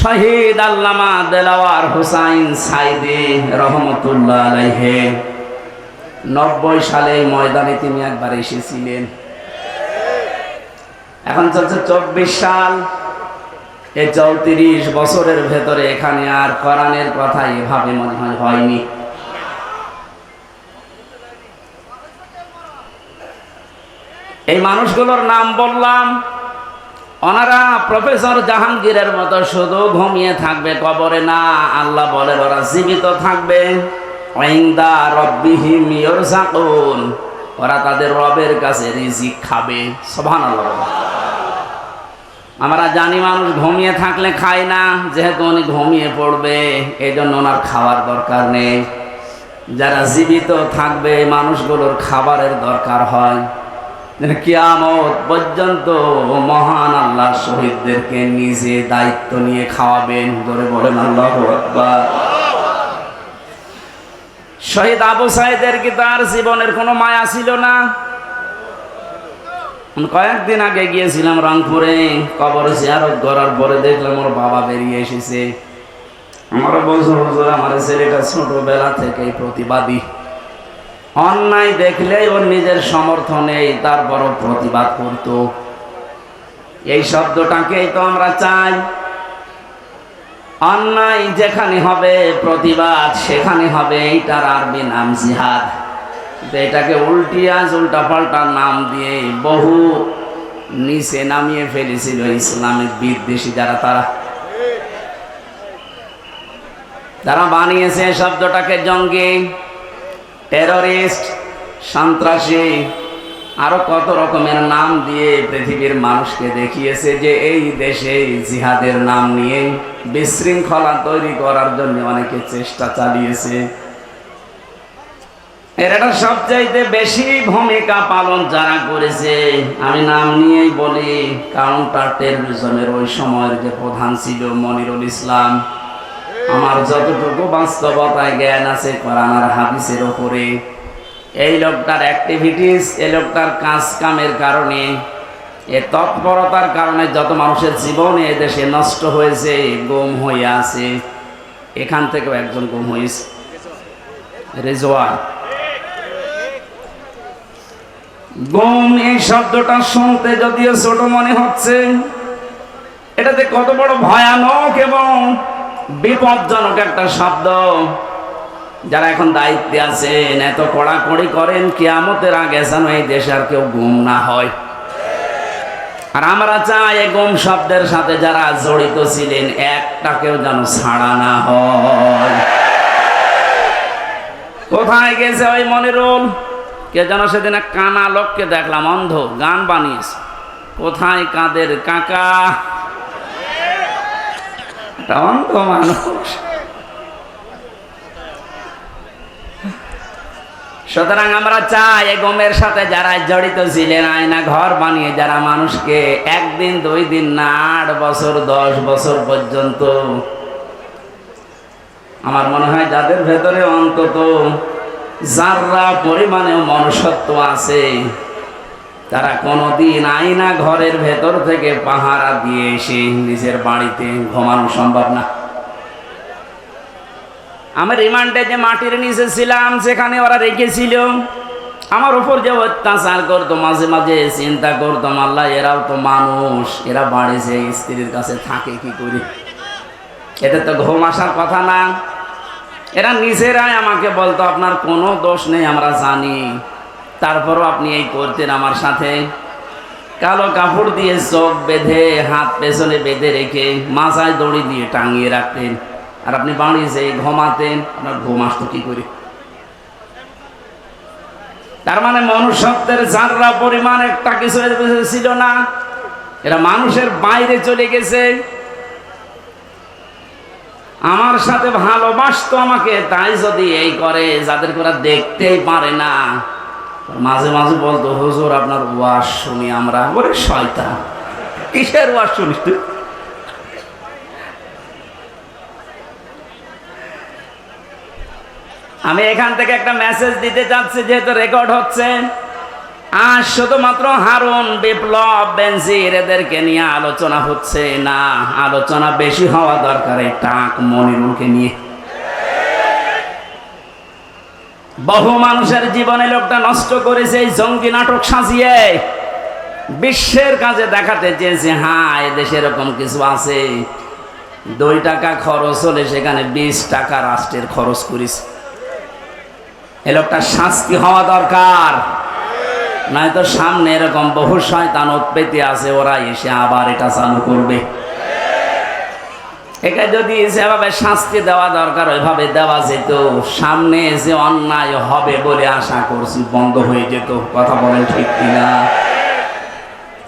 শহীদ আল্লামা দেলাওয়ার হুসাইন সাইদি রহমতুল্লাহ আলাইহে। নব্বই সালে ময়দানে তিনি একবার এসেছিলেন। এখন চলছে চব্বিশ সাল। এই চৌত্রিশ বছরের ভেতরে এখানে আর কোরআনের কথা এভাবে মনে হয় হয়নি। এই মানুষগুলোর নাম বললাম। ওনারা প্রফেসর জাহাঙ্গীরের মতো শুধু ঘুমিয়ে থাকবে কবরে না, আল্লাহ বলেন ওরা জীবিত থাকবে। ওরা তাদের রবের কাছে রিজিক খাবে। আমরা জানি মানুষ ঘুমিয়ে থাকলে খায় না, যেহেতু উনি ঘুমিয়ে পড়বে এই জন্য ওনার খাওয়ার দরকার নেই। যারা জীবিত থাকবে, এই মানুষগুলোর খাবারের দরকার হয়। কিয়ামত পর্যন্ত মহান আল্লাহ শহীদদেরকে নিজে দায়িত্ব নিয়ে খাওয়াবেন। ধরে বলেন, আল্লাহ শহীদ আবু সাইদের কি তার জীবনের কোনো মায়া ছিল না? কয়েকদিন আগে গিয়েছিলাম রংপুরে, কবর জিয়ারত করার পরে দেখলাম ওর বাবা বেরিয়ে এসেছে। আমার হুজুর আমার ছেলেটা ছোটবেলা থেকেই প্রতিবাদী। অন্যায় দেখলেই ওর নিজের সমর্থনেই তারপরও প্রতিবাদ করত। এই শব্দটাকেই তো আমরা চাই। অন্যায় যেখানে হবে, প্রতিবাদ সেখানে হবে, এইটার আরবি নাম জিহাদ। এটাকে উল্টিয়াজ উল্টা পাল্টা নাম দিয়ে বহু নিচে নামিয়ে ফেলেছিল ইসলামের বিদ্বেষী যারা তারা। তারা বানিয়েছে শব্দটাকে জঙ্গি। টেররিস্ট সন্ত্রাসী, আরও কত রকমের নাম দিয়ে পৃথিবীর মানুষকে দেখিয়েছে যে এই দেশে জিহাদের নাম নিয়ে বিশৃঙ্খলা তৈরি করার জন্য অনেকে চেষ্টা চালিয়েছে। এর একটা সবচাইতে বেশি ভূমিকা পালন যারা করেছে, আমি নাম নিয়েই বলি, কাউন্টার টেরোরিজমের ওই সময়ের যে প্রধান ছিল মনিরুল ইসলাম। আমার যতটুকু বাস্তবতায় জ্ঞান আছে কোরআন আর হাদিসের ওপরে এই লোকটার অ্যাক্টিভিটিস এই লোকটার কাজ কামের কারণে, এ তৎপরতার কারণে যত মানুষের জীবনে এদেশে নষ্ট হয়েছে, গুম হয়ে আছে। এখান থেকেও একজন গুম হয়েছে। রেজওয়ার গম এই শব্দটা শুনতে যদিও ছোট মনে হচ্ছে, এটাতে কত বড় ভয়ানক এবং বিপজ্জনক একটা শব্দ। যারা এখন দায়িত্বে আছেন, এত কড়াকড়ি করেন, কেয়ামতের আগে যেন এই দেশে আর কেউ গুম না হয়। আর আমরা চাই গুম শব্দের সাথে যারা জড়িত ছিলেন একটাকেও যেন ছাড়া না হয়। কোথায় গেছে ওই মনিরুল? কে যেন সেদিন এক কানা লোককে দেখলাম, অন্ধ, গান বানিয়েছে। কোথায় কাদের কাকা? অন্ধ মানুষ। সুতরাং আমরা চাই এই গমের সাথে যারা জড়িত ছিলেন, আয়না ঘর বানিয়ে যারা মানুষকে একদিন, দুই দিন না আট বছর, দশ বছর পর্যন্ত আমার মনে হয় যাদের ভেতরে অন্তত যাররা পরিমাণে মনুষ্যত্ব আছে তারা কোনোদিন আয়না ঘরের ভেতর থেকে পাহারা দিয়ে এসে নিজের বাড়িতে ঘুমানো সম্ভব না। আমি রিমান্ডে যে মাটির নিচে ছিলাম, সেখানে ওরা রেখেছিল। আমার উপর যে অত্যাচার করতো, মাঝে মাঝে চিন্তা করতাম আল্লাহ, এরাও তো মানুষ, এরা বাড়ি যে স্ত্রীর কাছে থাকে কি করে? এদের তো ঘুম আসার কথা না। এরা নিজেরাই আমাকে বলতো, আপনার কোনো দোষ নেই, আমরা জানি। তারপরও আপনি এই করতেন আমার সাথে। কালো কাপড় দিয়ে চোখ বেঁধে, হাত পেছনে বেঁধে রেখে, মাথায় দড়ি দিয়ে টাঙিয়ে রাখতেন। আর আপনি বাড়ি যেয়ে ঘুমাতেন, আপনার ঘুম আসতো কি করে? তার মানে মনুষ্যত্বের যাররা পরিমাণ একটা কিছু ছিল না। এরা মানুষের বাইরে চলে গেছে। আমার সাথে ভালোবাসতো আমাকে, তাই যদি এই করে, যাদের ওরা দেখতেই পারে না। মাঝে মাঝে বলতো, হুজুর, আপনার ওয়াশ শুনি আমরা। ওরে শয়তা কিসের ওয়াশ শুনিস তুই? আমি এখান থেকে একটা মেসেজ দিতে চাচ্ছি, যেহেতু রেকর্ড হচ্ছে। আর শুধুমাত্র হারুন বিপ্লব বেনজির এদেরকে নিয়ে আলোচনা হচ্ছে না। আলোচনা বেশি হওয়া দরকার টাক মনিরুলকে নিয়ে। বহু মানুষের জীবনে লোকটা নষ্ট করেছে, এই জঙ্গি নাটক সাজিয়ে বিশ্বের কাজে দেখাতে চেয়েছে হ্যাঁ এদেশে এরকম কিছু আছে। দুই টাকা খরচ হলে সেখানে বিশ টাকা রাষ্ট্রের খরচ করিস। এ লোকটা শাস্তি হওয়া দরকার। নয়তো সামনে এরকম বহু শয়তান উৎপেতে আছে, ওরা এসে আবার এটা চালু করবে। একে যদি যেভাবে শাস্তি দেওয়া দরকার, ওইভাবে দেওয়া যেত। সামনে যে অন্যায় হবে বলে আশা করছি বন্ধ হয়ে যেত। কথা বলেন ঠিক কিনা?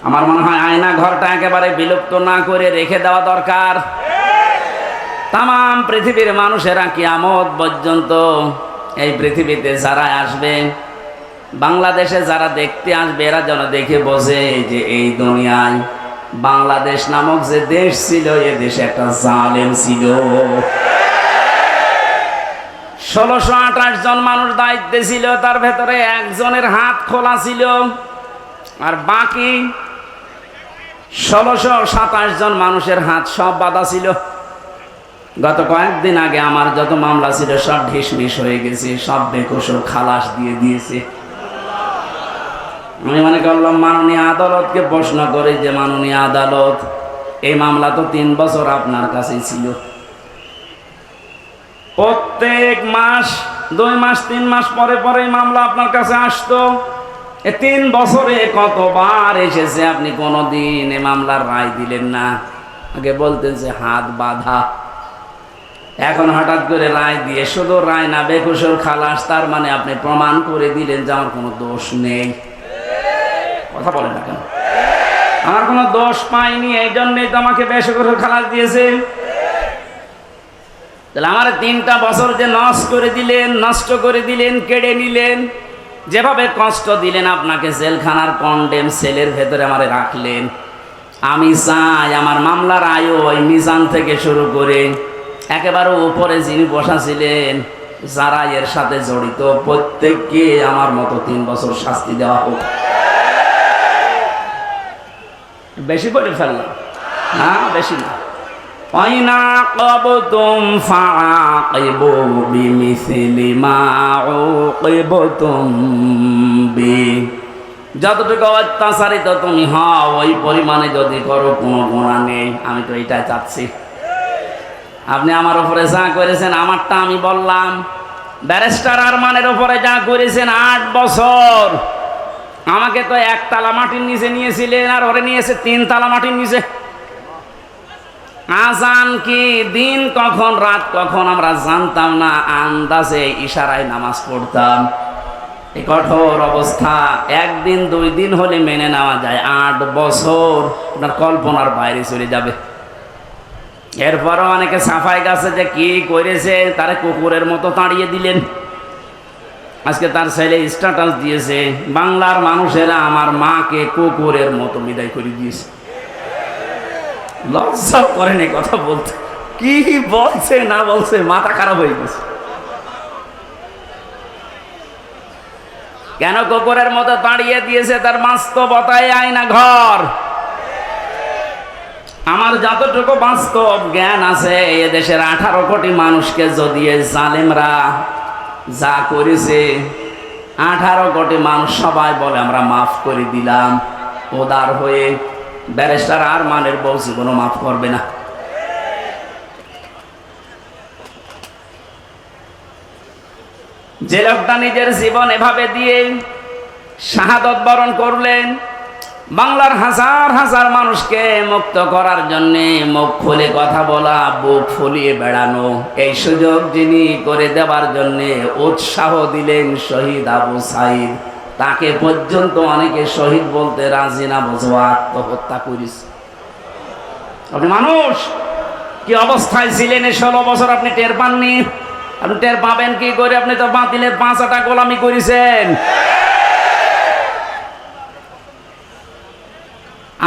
আমার মনে হয় আয়না ঘরটা একেবারে বিলুপ্ত না করে রেখে দেওয়া দরকার। তাম পৃথিবীর মানুষেরা কিয়ামত পর্যন্ত এই পৃথিবীতে যারা আসবে, বাংলাদেশে যারা দেখতে আসবে, এরা যেন দেখে বোঝে যে এই দুনিয়ায় বাংলাদেশ নামক যে দেশ ছিল, এ দেশে একটা জালেম ছিল। ষোলোশো আঠাশ জন মানুষ দায়িত্বে ছিল, তার ভেতরে একজনের হাত খোলা ছিল। আর বাকি ষোলোশো সাতাশ জন মানুষের হাত সব বাধা ছিল। গত কয়েকদিন আগে আমার যত মামলা ছিল, সব ঢিসমিস হয়ে গেছে, সব বেকসর খালাস দিয়ে দিয়েছে। আমি মনে করলাম মাননীয় আদালতকে প্রশ্ন করি যে মাননীয় আদালত, এই মামলা তো তিন বছর আপনার কাছে ছিল। প্রত্যেক মাস, দুই মাস, তিন মাস পরে পরে মামলা আপনার কাছে আসতো। তিন বছরে কতবার এসেছে আপনি কোনোদিন এ মামলার রায় দিলেন না? আগে বলতেন যে হাত বাঁধা। এখন হঠাৎ করে রায় দিয়ে শুধু রায় না বেকুশল খালাস, তার মানে আপনি প্রমাণ করে দিলেন যে আমার কোনো দোষ নেই। কথা বলেন না কেন? আমার কোনো দোষ পাইনি, এই জন্যই তো আমাকে বেসকুশল খালাস দিয়েছে। তাহলে আমার তিনটা বছর যে নষ্ট করে দিলেন, নষ্ট করে দিলেন, কেড়ে নিলেন, যেভাবে কষ্ট দিলেন আপনাকে জেলখানার কন্ডেম সেলের ভেতরে আমারে রাখলেন। আমি চাই আমার মামলার আয়ু ওই মিজান থেকে শুরু করে একেবারে উপরে যিনি বসা ছিলেন যারা এর সাথে জড়িত, প্রত্যেককে আমার মতো তিন বছর শাস্তি দেওয়া হোক। বেশি করে ফেললাম। না, বেশি না। অইনা কবতুম ফাআকিবু বিমিসলি মা উকিবতুম বি। যতটুকু অত্যাচারিত তুমি হও, ওই পরিমাণে যদি করো, কোনো গুণা নেই। আমি তো এটাই চাচ্ছি। আপনি আমার উপরে যা করেছেন, আমারটা আমি বললাম। ব্যারিস্টার আরমানের উপরে যা করেছেন, আট বছর। আমাকে তো এক তালা মাটির নিচে নিয়েছিলেন আর ওরে নিয়েছে তিন তালা মাটির নিচে। আজান কি দিন কখন, রাত কখন আমরা জানতাম না, আন্দাজে ইশারায় নামাজ পড়তাম। এই কঠোর অবস্থা, একদিন দুই দিন হলে মেনে নেওয়া যায়, আট বছর আপনার কল্পনার বাইরে চলে যাবে। এরপরও অনেকে সাফাই গাছে যে কি করেছে, তারা কুকুরের মতো তাড়িয়ে দিলেন। আজকে তার ছেলে স্ট্যাটাস দিয়েছে। বাংলার মানুষেরা আমার মাকে কুকুরের মতো বিদায় করে দিয়েছে। লজ্জা করেন এই কথা বলতে। কি বলছে, না বলছে, মাথা খারাপ হয়ে গেছে। কেন কুকুরের মতো দাঁড়িয়ে দিয়েছে তার বাস্তবতায় আয়না ঘর? আমার যতটুকু বাস্তব জ্ঞান আছে, এ দেশের আঠারো কোটি মানুষকে যদি জালেমরা যা করেছে। আঠারো কোটি মানুষ সবাই বলে, আমরা মাফ করে দিলাম। ওদার হয়ে ব্যারিস্টার আর মানের বউ জীবনও মাফ করবে না। যে লোকটা নিজের জীবন এভাবে দিয়ে শাহাদত বরণ করলেন বাংলার হাজার হাজার মানুষকে মুক্ত করার জন্যে মুখ খুলে কথা বলা, বুক ফুলিয়ে বেড়ানো। এই সুযোগ যিনি করে দেওয়ার জন্যে উৎসাহ দিলেন শহীদ আবু সাইদ। তাকে পর্যন্ত অনেকে শহীদ বলতে রাজি না, বোঝো, আত্মহত্যা করিস। আপনি মানুষ, কি অবস্থায় ছিলেন এই ষোলো বছর আপনি টের পাননি? আপনি টের পাবেন কি করে? আপনি তো বাতিলের পাঁচাটা গোলামি করেছেন।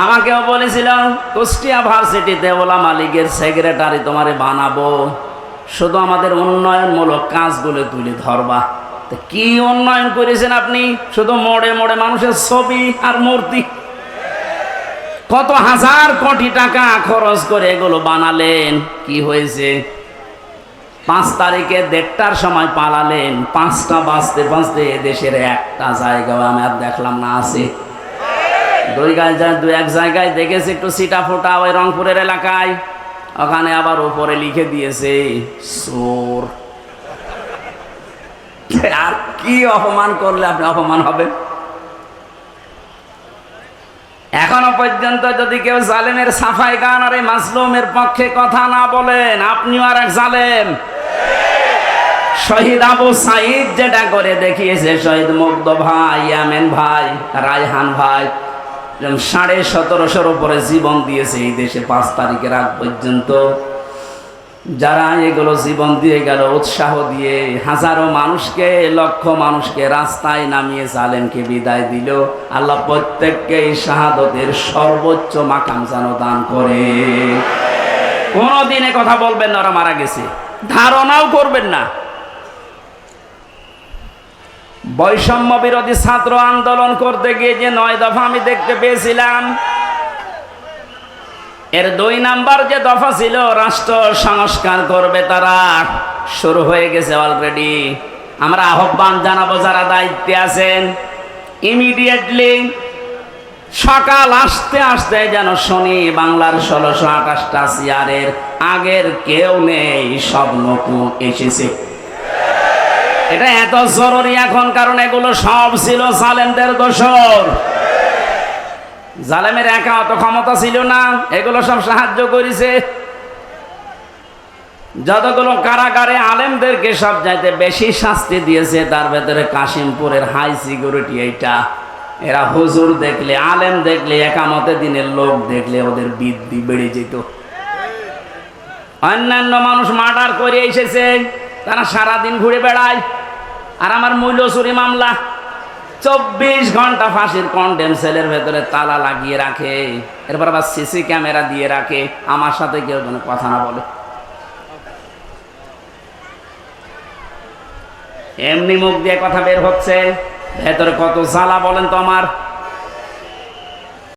আমাকেও বলেছিলাম, কুষ্টিয়া ভার্সিটিতে ওলা মালিকের সেক্রেটারি তোমারে বানাবো। শুধু আমাদের উন্নয়নমূলক কাজগুলো তুলে ধরবা। তা কি উন্নয়ন করেছেন আপনি? শুধু মোড়ে মোড়ে মানুষের ছবি আর মূর্তি। কত হাজার কোটি টাকা খরচ করে এগুলো বানালেন, কি হয়েছে? পাঁচ তারিখে দেড়টার সময় পালালেন, পাঁচটা বাঁচতে বাঁচতে দেশের একটা জায়গাও আমি আর দেখলাম না, আছে। দুই গায়ে দু এক জায়গায় দেখেছি একটু সিটা ফোটা ওই রংপুরের এলাকায়। ওখানে আবার উপরে লিখে দিয়েছে, সোর। আর কি অপমান করলে আপনি অপমান হবে এখনও পর্যন্ত যদি কেউ জালেমের সাফাই গান আর এই মাসলুমের পক্ষে কথা না বলেন, আপনিও আর এক জালেম। শহীদ আবু সাইদ যেটা করে দেখিয়েছে, শহীদ মুগ্ধ ভাই, ইয়ামেন ভাই, রায়হান ভাই। সাড়ে সতেরোশোর উপরে জীবন দিয়েছে এই দেশে পাঁচ তারিখের আগ পর্যন্ত। যারা এগুলো জীবন দিয়ে গেল, উৎসাহ দিয়ে হাজারো মানুষকে, লক্ষ মানুষকে রাস্তায় নামিয়ে জালেমকে বিদায় দিল। আল্লাহ প্রত্যেককে এই শাহাদতের সর্বোচ্চ মাকাম যেন দান করে। কোনোদিনে কথা বলবেন না, ওরা মারা গেছে। ধারণাও করবেন না। বৈষম্য বিরোধী ছাত্র আন্দোলন করতে গিয়ে যে নয় দফা আমি দেখতে পেয়েছিলাম, এর দুই নাম্বার যে দফা ছিল, রাষ্ট্র সংস্কার করবে তারা, শুরু হয়ে গেছে অলরেডি আমরা আহ্বান জানাব যারা দায়িত্বে আছেন ইমিডিয়েটলি সকাল আসতে আসতে যেন শুনি বাংলার ষোলোশো আঠাশটা চেয়ারের আগের কেউ নেই, সব নতুন এসেছে। এটা এত জরুরি এখন, কারণ এগুলো সব ছিল জালেমদের দোষর। জালেমের একা অত ক্ষমতা ছিল না, এগুলো সব সাহায্য করেছে। যতগুলো কারাগারে আলেমদেরকে সব চাইতে বেশি শাস্তি দিয়েছে, তার ভেতরে কাশিমপুরের হাই সিকিউরিটি এইটা। এরা হুজুর দেখলে, আলেম দেখলে, একামতে দিনের লোক দেখলে ওদের বৃদ্ধি বেড়ে যেত। অন্যান্য মানুষ মার্ডার করে এসেছে, তারা সারাদিন ঘুরে বেড়ায়। আর আমার মূল্য চুরি মামলা। চব্বিশ ঘণ্টা ফাঁসির কন্ডেম সেলের ভেতরে তালা লাগিয়ে রাখে। এরপর আবার সিসি ক্যামেরা দিয়ে রাখে। আমার সাথে কেউ যেন কথা না বলে। এমনি মুখ দিয়ে কথা বের হচ্ছে। ভেতরে কত জ্বালা বলেন তো আমার।